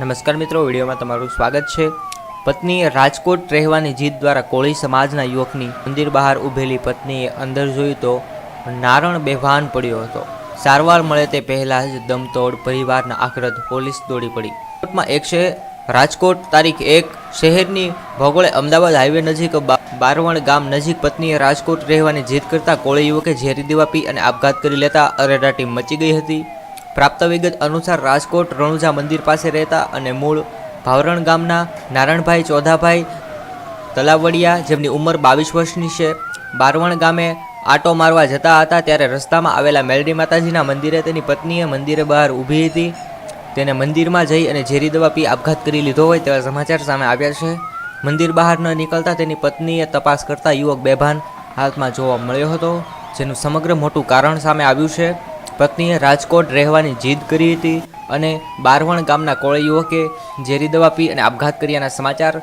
નમસ્કાર મિત્રો, વિડીયોમાં તમારું સ્વાગત છે. પત્નીએ રાજકોટ રહેવાની જીદ દ્વારા કોળી સમાજના યુવકની મંદિર બહાર ઊભેલી પત્નીએ અંદર જોયું તો નારણ બેભાન પડ્યો હતો. સારવાર મળે તે પહેલાં જ દમતોડ, પરિવારના આક્રદ પોલીસ દોડી પડી. રાજકોટમાં એક છે રાજકોટ તારીખ એક, શહેરની ભોગોળે અમદાવાદ હાઈવે નજીક બારવણ ગામ નજીક પત્નીએ રાજકોટ રહેવાની જીદ કરતા કોળી યુવકે ઝેરી દવા પી અને આપઘાત કરી લેતા અરેરાટી મચી ગઈ હતી. પ્રાપ્ત વિગત અનુસાર રાજકોટ રણુજા મંદિર પાસે રહેતા અને મૂળ ભાવરણ ગામના નારણભાઈ ચોધાભાઈ તલાવડિયા જેમની ઉંમર બાવીસ વર્ષની છે, બારવણ ગામે આટો મારવા જતા હતા ત્યારે રસ્તામાં આવેલા મેલડી માતાજીના મંદિરે તેની પત્નીએ મંદિરે બહાર ઊભી હતી. તેને મંદિરમાં જઈ અને ઝેરી દવા પી આપઘાત કરી લીધો હોય તેવા સમાચાર સામે આવ્યા છે. મંદિર બહાર ન નીકળતા તેની પત્નીએ તપાસ કરતા યુવક બેભાન હાથમાં જોવા મળ્યો હતો, જેનું સમગ્ર મોટું કારણ સામે આવ્યું છે. પત્નીએ રાજકોટ રહેવાની જીદ કરી હતી અને બારવણ ગામના કોળી યુવકે ઝેરી દવા પી અને આપઘાત કર્યાના સમાચાર